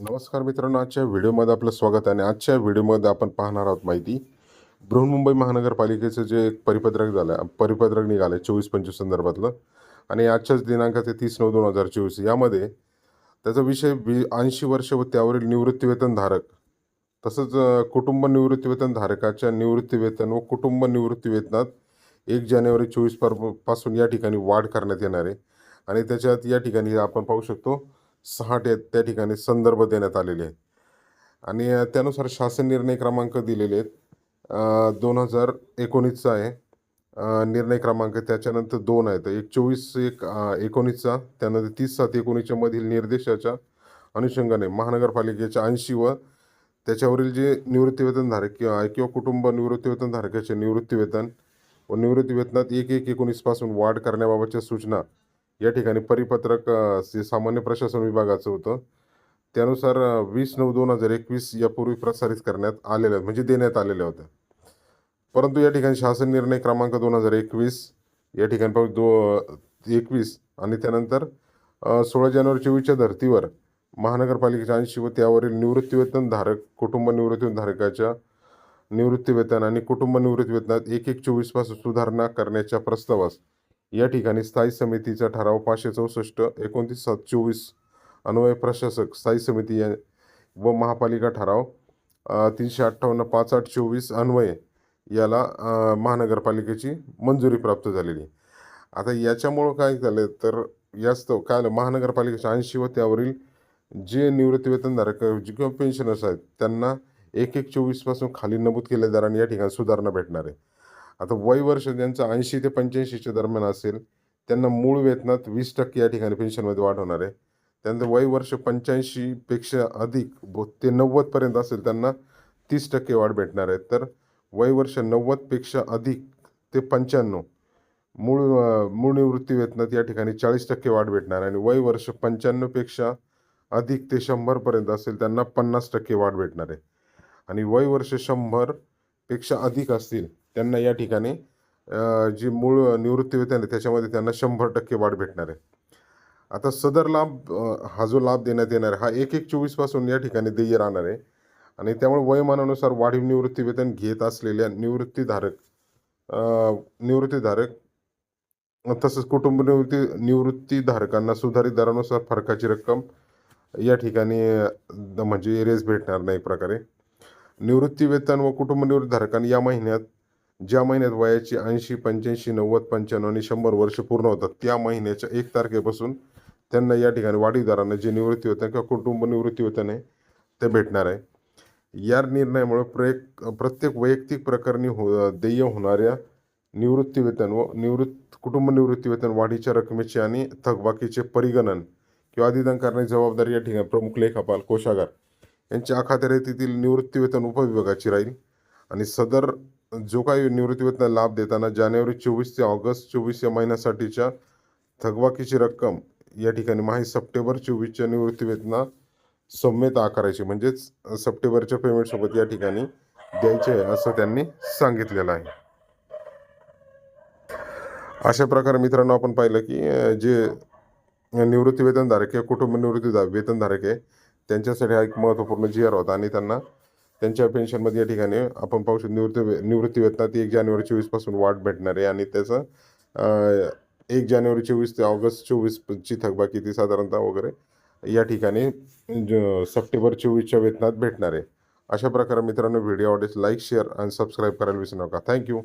नमस्कार मित्रांनो आजच्या व्हिडिओमध्ये आपलं स्वागत आहे आणि आजच्या व्हिडिओमध्ये आपण पाहणार आहोत माहिती. बृहन्मुंबई महानगरपालिकेचं जे एक परिपत्रक झालं परिपत्रक निघालं आहे चोवीस पंचवीस संदर्भातलं. आणि आजच्याच दिनांकाचे तीस नऊ दोन हजार चोवीस. यामध्ये त्याचा विषय वि ऐंशी वर्ष व त्यावरील निवृत्तीवेतनधारक तसंच कुटुंब निवृत्तीवेतनधारकाच्या निवृत्तीवेतन व कुटुंब निवृत्तीवेतनात एक जानेवारी चोवीस परपासून या ठिकाणी वाढ करण्यात येणार आहे. आणि त्याच्यात या ठिकाणी आपण पाहू शकतो सहा ते त्या ठिकाणी संदर्भ देण्यात आलेले आहेत. आणि त्यानुसार शासन निर्णय क्रमांक दिलेले आहेत. दोन हजार एकोणीसचा आहे. निर्णय क्रमांक त्याच्यानंतर दोन आहेत एक चोवीस एक एकोणीसचा त्यानंतर तीस सात एकोणीसच्या मधील निर्देशाच्या अनुषंगाने महानगरपालिकेच्या ऐंशी व त्याच्यावरील जे निवृत्तीवेतनधारक किंवा किंवा कुटुंब निवृत्तीवेतनधारकाचे निवृत्तीवेतन व निवृत्तीवेतनात एक एक एकोणीसपासून वाढ करण्याबाबतच्या सूचना या ठिकाणी परिपत्रक जे सामान्य प्रशासन विभागाचं होतं त्यानुसार वीस नऊ दोन हजार एकवीस यापूर्वी प्रसारित करण्यात आलेल्या म्हणजे देण्यात आलेल्या होत्या. परंतु या ठिकाणी शासन निर्णय क्रमांक दोन हजार एकवीस या ठिकाणी पाहू दो एकवीस आणि त्यानंतर सोळा जानेवारी चोवीसच्या धर्तीवर महानगरपालिकेच्या ऐंशी व त्यावरील निवृत्तीवेतन धारक कुटुंब निवृत्तीवेतन धारकाच्या निवृत्तीवेतन आणि कुटुंब निवृत्तीवेतनात एक एक चोवीसपासून सुधारणा करण्याच्या प्रस्तावास या ठिकाणी स्थायी समितीचा ठराव पाचशे चौसष्ट एकोणतीस सात चोवीस अन्वय प्रशासक स्थायी समिती या व महापालिका ठराव तीनशे अठ्ठावन्न पाच आठ चोवीस अन्वय याला महानगरपालिकेची मंजुरी प्राप्त झालेली आहे. आता याच्यामुळं काय झालं तर यास्तव काय झालं महानगरपालिकेच्या ऐंशी व त्यावरील जे निवृत्तीवेतनधारक जे किंवा पेन्शनर्स आहेत त्यांना एक एक चोवीसपासून खाली नमूद केलेल्या दराने या ठिकाणी सुधारणा भेटणार आहे आता वय वर्ष ज्यांचं ऐंशी ते पंच्याऐंशीच्या दरम्यान असेल त्यांना मूळ वेतनात वीस टक्के या ठिकाणी पेन्शनमध्ये वाढ होणार आहे. त्यानंतर वय वर्ष पंच्याऐंशीपेक्षा अधिक बो ते नव्वदपर्यंत असेल त्यांना तीस टक्के वाढ भेटणार आहे. तर वय वर्ष नव्वदपेक्षा अधिक ते पंच्याण्णव मूळ मूळ निवृत्ती वेतनात या ठिकाणी चाळीस टक्के वाढ भेटणार आहे. आणि वय वर्ष पंच्याण्णवपेक्षा अधिक ते शंभरपर्यंत असेल त्यांना पन्नास टक्के वाढ भेटणार आहे. आणि वय वर्ष शंभरपेक्षा अधिक असतील त्यांना या ठिकाणी जी मूळ निवृत्ती वेतन आहे त्याच्यामध्ये त्यांना शंभर टक्के वाढ भेटणार आहे. आता सदर लाभ हा जो लाभ देण्यात येणार आहे हा एक एक चोवीसपासून या ठिकाणी देय राहणार आहे. आणि त्यामुळे वयमानानुसार वाढीव निवृत्ती वेतन घेत असलेल्या निवृत्तीधारक निवृत्तीधारक तसंच कुटुंब निवृत्ती निवृत्तीधारकांना सुधारित दरानुसार फरकाची रक्कम या ठिकाणी म्हणजे एरेज भेटणार नाही प्रकारे. निवृत्ती वेतन व कुटुंब निवृत्तीधारकांनी या महिन्यात ज्या महिन्यात वयाची ऐंशी पंच्याऐंशी नव्वद पंच्याण्णव आणि शंभर वर्ष पूर्ण होतात त्या महिन्याच्या एक तारखेपासून त्यांना या ठिकाणी वाढीवदारांना जे निवृत्ती वेतन किंवा कुटुंब निवृत्ती वेतन आहे ते भेटणार आहे. या निर्णयामुळे प्रत्येक प्रत्येक वैयक्तिक प्रकरणी हो देय होणाऱ्या निवृत्ती वेतन व निवृत्त कुटुंब निवृत्ती वेतन वाढीच्या रकमेचे आणि थकबाकीचे परिगणन किंवा अधिदान करण्याची जबाबदारी या ठिकाणी प्रमुख लेखापाल कोषागार यांच्या अखात्यारीतील निवृत्ती वेतन उपविभागाची राहील. आणि सदर जो काही निवृत्तीवेतन लाभ देताना जानेवारी चोवीस ते ऑगस्ट चोवीस या महिन्यासाठीच्या थकबाकीची रक्कम या ठिकाणी माही सप्टेंबर चोवीसच्या निवृत्तीवेतना वेतना आकारायची. म्हणजेच सप्टेंबरच्या पेमेंटसोबत या ठिकाणी द्यायचे आहे असं त्यांनी सांगितलेलं आहे. अशा प्रकारे मित्रांनो आपण पाहिलं की जे निवृत्ती वेतनधारक किंवा कुटुंब निवृत्ती वेतनधारक आहे त्यांच्यासाठी हा एक महत्त्वपूर्ण जी आर होता आणि त्यांना त्यांच्या पेन्शनमध्ये या ठिकाणी आपण पाहू शकतो निवृत्ती निवृत्ती वेतनात एक जानेवारी चोवीसपासून वाढ भेटणार आहे. आणि त्याचं एक जानेवारी चोवीस ते ऑगस्ट चोवीसची थकबाकी ती साधारणतः वगैरे या ठिकाणी ज- सप्टेंबर चोवीसच्या वेतनात भेटणार आहे. अशा प्रकारे मित्रांनो व्हिडिओ आवडेल लाईक शेअर आणि सबस्क्राईब करायला विसरू नका. थँक्यू